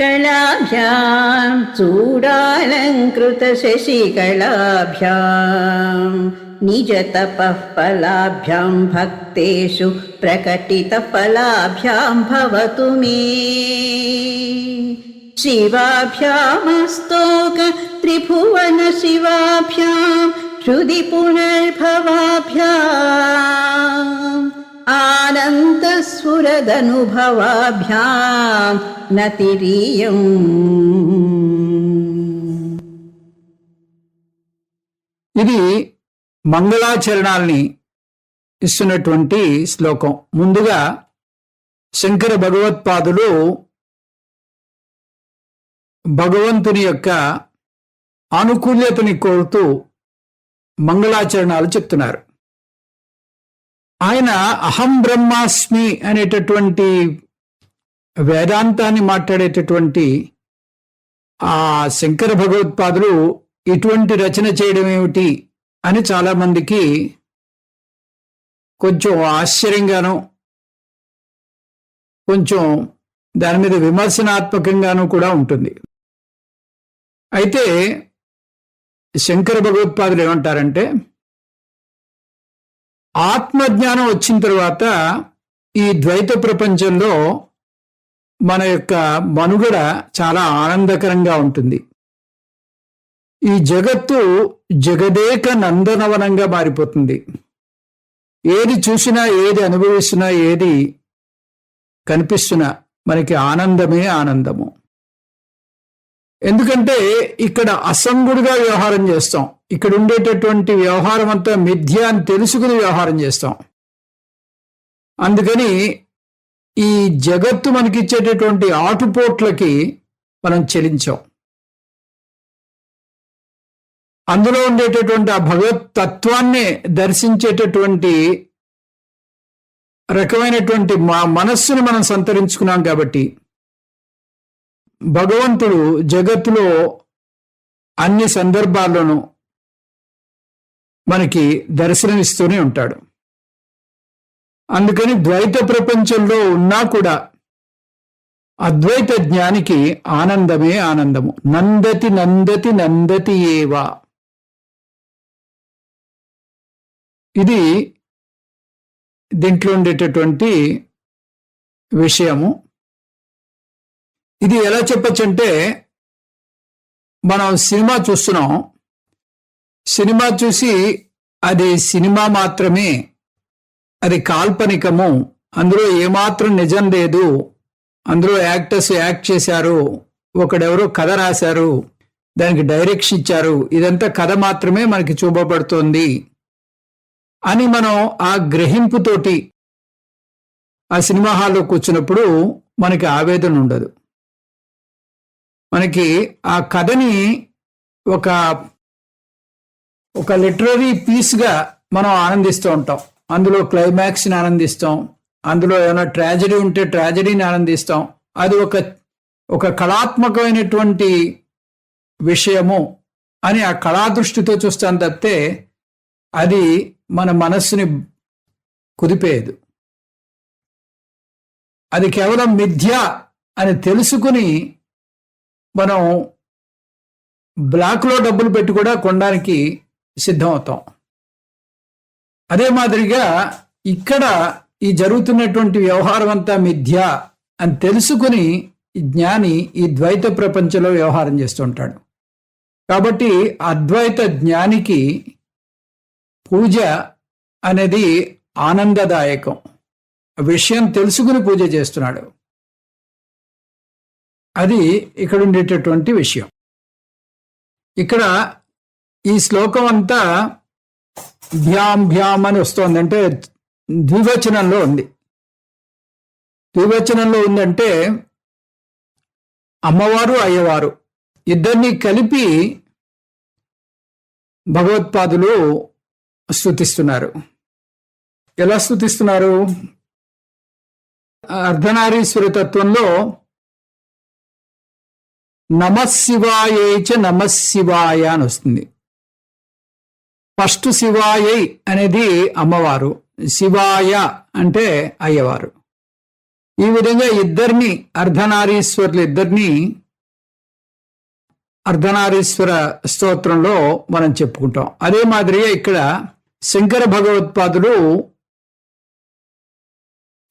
कलाभ्यां चूडालङ्कृतशशिकलाभ्याम् निजतपः फलाभ्यां भक्तेषु प्रकटितफलाभ्यां भवतु मे। शिवाभ्यामस्तोक त्रिभुवन शिवाभ्यां हृदि पुनर्भवाभ्याम् आनन्दस्फुरदनुभवाभ्यां नतिरीयम् ఇది మంగళాచరణాల్ని ఇస్తున్నటువంటి శ్లోకం ముందుగా శంకర భగవత్పాదులు భగవంతుని యొక్క ఆనుకూల్యతని కోరుతూ మంగళాచరణాలు చెప్తున్నారు ఆయన అహం బ్రహ్మాస్మి అనేటటువంటి వేదాంతాన్ని మాట్లాడేటటువంటి ఆ శంకర భగవత్పాదులు ఇటువంటి రచన చేయడం ఏమిటి అని చాలా మందికి కొంచెం ఆశ్చర్యంగాను కొంచెం దాని మీద విమర్శనాత్మకంగాను కూడా ఉంటుంది. అయితే శంకర భగవత్పాదులు ఏమంటారంటే ఆత్మజ్ఞానం వచ్చిన తర్వాత ఈ ద్వైత ప్రపంచంలో మన యొక్క మనుగడ చాలా ఆనందకరంగా ఉంటుంది. ఈ జగత్తు జగదేక నందనవనంగా మారిపోతుంది. ఏది చూసినా ఏది అనుభవిస్తున్నా ఏది కనిపిస్తున్నా మనకి ఆనందమే ఆనందము. ఎందుకంటే ఇక్కడ అసంగుడుగా వ్యవహారం చేస్తాం. ఇక్కడ ఉండేటటువంటి వ్యవహారం అంతా మిథ్య అని తెలుసుకుని వ్యవహారం చేస్తాం. అందుకని ఈ జగత్తు మనకిచ్చేటటువంటి ఆటుపోట్లకి మనం చెలించాం. అందులో ఉండేటటువంటి ఆ భగవత్ తత్వాన్ని దర్శించేటటువంటి రకమైనటువంటి మా మనస్సును మనం సంతరించుకున్నాం కాబట్టి భగవంతుడు జగత్తులో అన్ని సందర్భాల్లోనూ మనకి దర్శనమిస్తూనే ఉంటాడు. అందుకని ద్వైత ప్రపంచంలో ఉన్నా కూడా అద్వైత జ్ఞానికి ఆనందమే ఆనందము. నందతి నందతి నందతి ఏవా. ఇది దీంట్లో ఉండేటటువంటి విషయము. ఇది ఎలా చెప్పచ్చంటే మనం సినిమా చూస్తున్నాం. సినిమా చూసి అది సినిమా మాత్రమే అది కాల్పనికము. అందులో ఏమాత్రం నిజం లేదు. అందులో యాక్టర్స్ యాక్ట్ చేశారు. ఒకడెవరో కథ రాశారు. దానికి డైరెక్షన్ ఇచ్చారు. ఇదంతా కథ మాత్రమే మనకి చూపబడుతోంది అని మనం ఆ గ్రహింపుతోటి ఆ సినిమా హాల్లో కూర్చున్నప్పుడు మనకి ఆవేదన ఉండదు. మనకి ఆ కథని ఒక ఒక లిటరరీ పీస్గా మనం ఆనందిస్తూ ఉంటాం. అందులో క్లైమాక్స్ని ఆనందిస్తాం. అందులో ఏమైనా ట్రాజడీ ఉంటే ట్రాజడీని ఆనందిస్తాం. అది ఒక ఒక కళాత్మకమైనటువంటి విషయము అని ఆ కళాదృష్టితో చూస్తాం తప్పితే అది మన మనస్సుని కుదిపేయదు. అది కేవలం మిథ్య అని తెలుసుకుని మనం బ్లాక్లో డబ్బులు పెట్టి కూడా కొనడానికి సిద్ధం అవుతాం అదే మాదిరిగా ఇక్కడ ఈ జరుగుతున్నటువంటి వ్యవహారం అంతా మిథ్య అని తెలుసుకుని జ్ఞాని ఈ ద్వైత ప్రపంచంలో వ్యవహారం చేస్తుంటాడు కాబట్టి అద్వైత జ్ఞానికి పూజ అనేది ఆనందదాయకం. విషయం తెలుసుకుని పూజ చేస్తున్నాడు. అది ఇక్కడ ఉండేటటువంటి విషయం. ఇక్కడ ఈ శ్లోకం అంతా భ్యాం భ్యాం అని వస్తోంది. అంటే ద్వివచనంలో ఉంది. ద్వివచనంలో ఉందంటే అమ్మవారు అయ్యవారు ఇద్దరిని కలిపి భగవత్పాదులు స్థుతిస్తున్నారు ఎలా స్థుతిస్తున్నారు అర్ధనారీశ్వర తత్వంలో నమశివాయే చ నమశివాయ అని వస్తుంది. ఫస్ట్ శివాయై అనేది అమ్మవారు. శివాయ అంటే అయ్యవారు. ఈ విధంగా ఇద్దరిని అర్ధనారీశ్వరులు ఇద్దరిని అర్ధనారీశ్వర స్తోత్రంలో మనం చెప్పుకుంటాం. అదే మాదిరిగా ఇక్కడ శంకర భగవత్పాదులు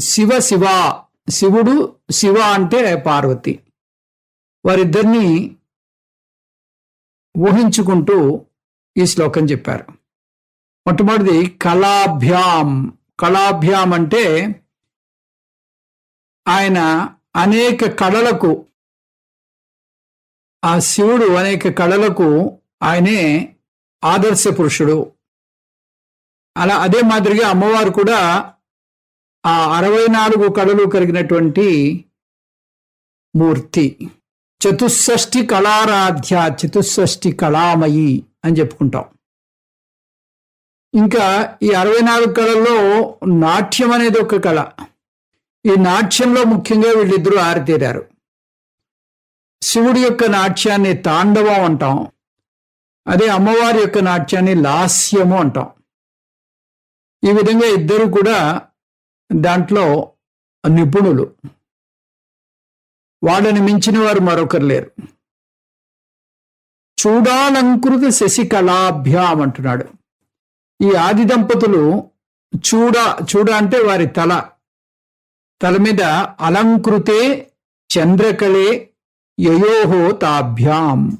శివ శివ శివుడు శివ అంటే పార్వతి. వారిద్దరిని ఊహించుకుంటూ ఈ శ్లోకం చెప్పారు. మొట్టమొదటిది కళాభ్యాం. కళాభ్యాం అంటే ఆయన అనేక కళలకు ఆ శివుడు అనేక కళలకు ఆయనే ఆదర్శ పురుషుడు. అలా అదే మాదిరిగా అమ్మవారు కూడా ఆ అరవై నాలుగు కళలు కలిగినటువంటి మూర్తి. చతుషష్ఠి కళారాధ్య చతుషష్ఠి కళామయి. అని చెప్పుకుంటాం. ఇంకా ఈ అరవై నాలుగు కళల్లో నాట్యం అనేది ఒక కళ. ఈ నాట్యంలో ముఖ్యంగా వీళ్ళిద్దరూ ఆరితేరారు. శివుడి యొక్క నాట్యాన్ని తాండవం అంటాం. అదే అమ్మవారి యొక్క నాట్యాన్ని లాస్యము అంటాం. ఈ విధంగా ఇద్దరు కూడా దాంట్లో నిపుణులు. వాళ్ళని మించిన వారు మరొకరు లేరు. చూడాలంకృత శశికళాభ్యాం అంటున్నాడు. ఈ ఆది దంపతులు చూడ చూడ అంటే వారి తల. తల మీద అలంకృతే చంద్రకళే యయోహో తాభ్యాం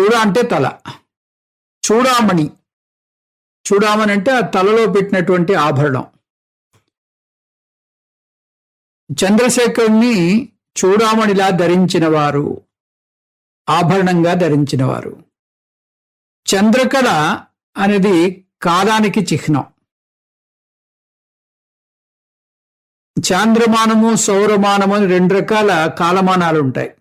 చూడ అంటే తల. చూడామణి. చూడామని అంటే ఆ తలలో పెట్టినటువంటి ఆభరణం. చంద్రశేఖరుణ్ణి చూడామణిలా ధరించిన వారు ఆభరణంగా ధరించినవారు. చంద్రకళ అనేది కాలానికి చిహ్నం. చాంద్రమానము సౌరమానము అని రెండు రకాల కాలమానాలు ఉంటాయి.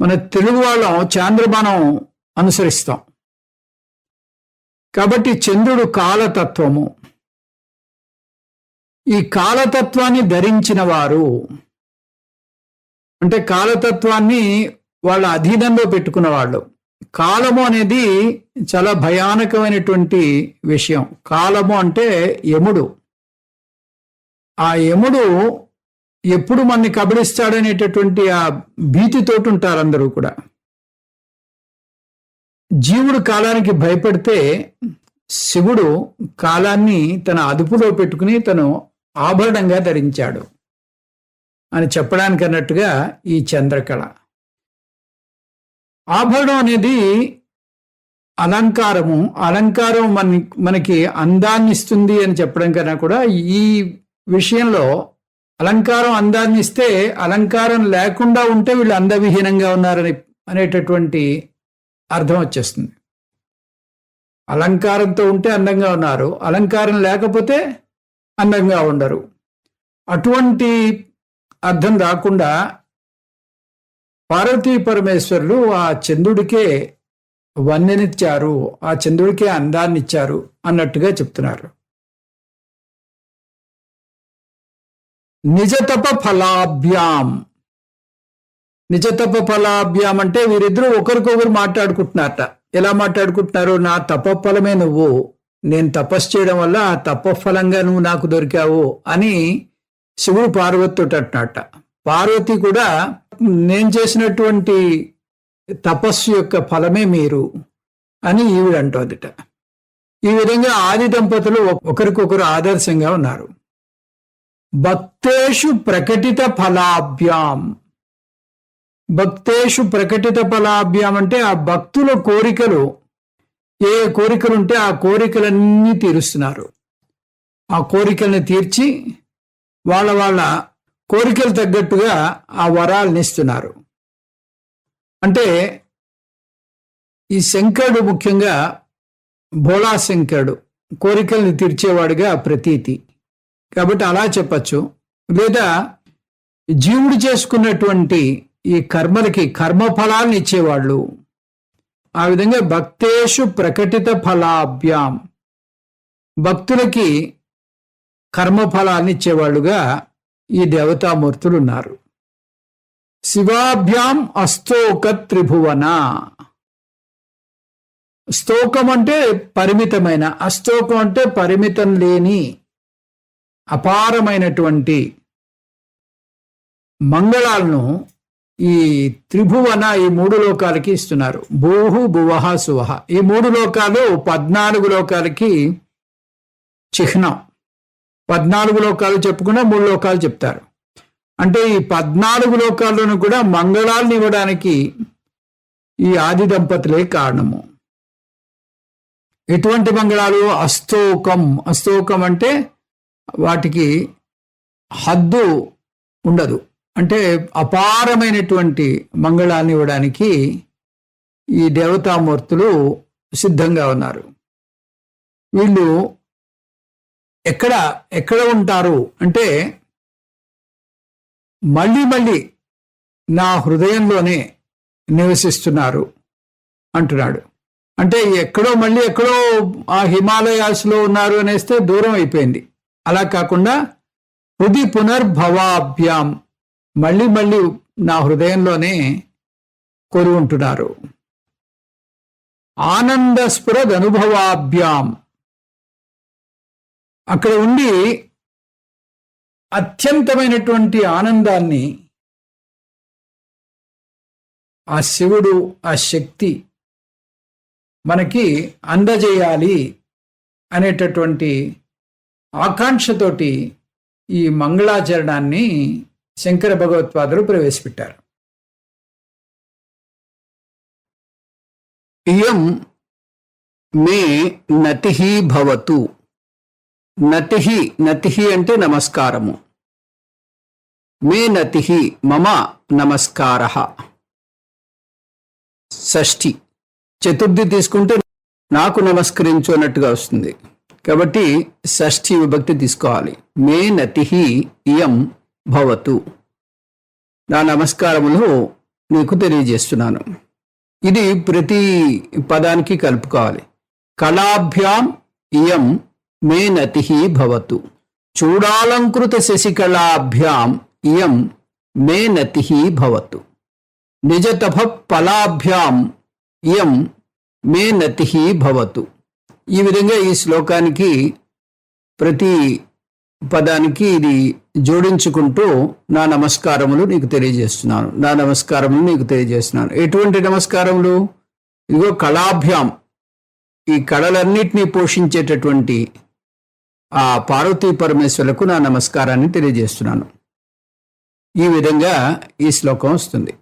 మన తెలుగు వాళ్ళం చాంద్రమానం అనుసరిస్తాం. కాబట్టి చంద్రుడు కాలతత్వము. ఈ కాలతత్వాన్ని ధరించిన వారు అంటే కాలతత్వాన్ని వాళ్ళ అధీనంలో పెట్టుకున్న వాళ్ళు. కాలము అనేది చాలా భయానకమైనటువంటి విషయం. కాలము అంటే యముడు. ఆ యముడు ఎప్పుడు మనని కబడిస్తాడనేటటువంటి ఆ భీతితోటి ఉంటారు అందరూ కూడా. జీవుడు కాలానికి భయపడితే శివుడు కాలాన్ని తన అదుపులో పెట్టుకుని తను ఆభరణంగా ధరించాడు. అని చెప్పడానికి అన్నట్టుగా ఈ చంద్రకళ. ఆభరణం అనేది అలంకారము. అలంకారం మన మనకి అందాన్ని ఇస్తుంది అని చెప్పడం కన్నా కూడా ఈ విషయంలో అలంకారం అందాన్ని ఇస్తే అలంకారం లేకుండా ఉంటే వీళ్ళు అందవిహీనంగా ఉన్నారని అనేటటువంటి అర్థం వచ్చేస్తుంది. అలంకారంతో ఉంటే అందంగా ఉన్నారు. అలంకారం లేకపోతే అందంగా ఉండరు. అటువంటి అర్థం రాకుండా పార్వతీ పరమేశ్వరులు ఆ చంద్రుడికే వన్నెనిచ్చారు ఆ చంద్రుడికే అందాన్ని ఇచ్చారు అన్నట్టుగా చెప్తున్నారు. నిజతప ఫలాభ్యాం. నిజతప ఫలాభ్యాం అంటే వీరిద్దరూ ఒకరికొకరు మాట్లాడుకుంటున్నారట. ఎలా మాట్లాడుకుంటున్నారు? నా తపఫలమే నువ్వు. నేను తపస్సు చేయడం వల్ల ఆ తపఫలంగా నువ్వు నాకు దొరికావు అని శివుడు పార్వతితో అంటున్నట్ట పార్వతి కూడా నేను చేసినటువంటి తపస్సు యొక్క ఫలమే మీరు అని ఈవిడ అంటోందిట ఈ విధంగా ఆది దంపతులు ఒకరికొకరు ఆదర్శంగా ఉన్నారు. భక్తేషు ప్రకటిత ఫలాభ్యాం. భక్తేషు ప్రకటిత ఫలాభ్యాం అంటే ఆ భక్తుల కోరికలు ఏ కోరికలు ఉంటే ఆ కోరికలన్నీ తీరుస్తున్నారు. ఆ కోరికల్ని తీర్చి వాళ్ళ వాళ్ళ కోరికలు తగ్గట్టుగా ఆ వరాలను ఇస్తున్నారు. అంటే ఈ శంకరుడు ముఖ్యంగా భోళా శంకరుడు కోరికల్ని తీర్చేవాడుగా ప్రతీతి. కాబట్టి అలా చెప్పచ్చు. లేదా జీవుడు చేసుకున్నటువంటి ఈ కర్మలకి కర్మఫలాలను ఇచ్చేవాళ్ళు. ఆ విధంగా భక్తేషు ప్రకటిత ఫలాభ్యాం. భక్తులకి కర్మఫలాన్ని ఇచ్చేవాళ్ళుగా ఈ దేవతామూర్తులు ఉన్నారు శివాభ్యాం అస్తోక త్రిభువన స్తోకం అంటే పరిమితమైన అస్తోకం అంటే పరిమితం లేని అపారమైనటువంటి మంగళాలను ఈ త్రిభువన ఈ మూడు లోకాలకి ఇస్తున్నారు. భూహు భువహ సువహ. ఈ మూడు లోకాలు పద్నాలుగు లోకాలకి చిహ్నం. పద్నాలుగు లోకాలు చెప్పుకున్నా మూడు లోకాలు చెప్తారు. అంటే ఈ పద్నాలుగు లోకాల్లోనూ కూడా మంగళాలను ఇవ్వడానికి ఈ ఆది దంపతులే కారణము. ఎటువంటి మంగళాలు? అస్తోకం. అస్తోకం అంటే వాటికి హద్దు ఉండదు. అంటే అపారమైనటువంటి మంగళాన్ని ఇవ్వడానికి ఈ దేవతామూర్తులు సిద్ధంగా ఉన్నారు. వీళ్ళు ఎక్కడ ఎక్కడ ఉంటారు అంటే మళ్ళీ మళ్ళీ నా హృదయంలోనే నివసిస్తున్నారు అంటున్నాడు. అంటే ఎక్కడో మళ్ళీ ఎక్కడో ఆ హిమాలయాస్లో ఉన్నారు అనేస్తే దూరం అయిపోయింది. అలా కాకుండా హృది పునర్భవాభ్యాం మళ్ళీ మళ్ళీ నా హృదయంలోనే కొరు ఉంటున్నారు ఆనందస్ఫురద్ అనుభవాభ్యాం అక్కడ ఉండి అత్యంతమైనటువంటి ఆనందాన్ని ఆ శివుడు ఆ శక్తి మనకి అందజేయాలి అనేటటువంటి ఆకాంక్షతోటి ఈ మంగళాచరణాన్ని శంకర భగవత్పాదులు ప్రవేశపెట్టారు. ఇయం మే నతి భవతు. నతిహి నతి అంటే నమస్కారము. మే నతి మమ నమస్కార. షష్ఠి. చతుర్థి తీసుకుంటే నాకు నమస్కరించు అన్నట్టుగా వస్తుంది. కాబట్టి షష్ఠి విభక్తి తీసుకోవాలి. మే నతి ఇయం భవతు. నా నమస్కారములు నీకు తెలియజేస్తున్నాను. ఇది ప్రతి పదానికి కలుపుకోవాలి. కళాభ్యాం ఇయం మే నతి భవతు. చూడాలంకృత శశికళాభ్యాం ఇయం మే నతి భవతు. నిజతభ ఫలాభ్యాం ఇయం మే నతి భవతు. ఈ విధంగా ఈ శ్లోకానికి ప్రతి పదానికి ఇది జోడించుకుంటూ నా నమస్కారములు నీకు తెలియజేస్తున్నాను. నా నమస్కారములు నీకు తెలియజేస్తున్నాను. ఎటువంటి నమస్కారములు? ఇదిగో కళాభ్యాం. ఈ కళలన్నిటినీ పోషించేటటువంటి ఆ పార్వతీ పరమేశ్వరులకు నా నమస్కారాన్ని తెలియజేస్తున్నాను. ఈ విధంగా ఈ శ్లోకం వస్తుంది.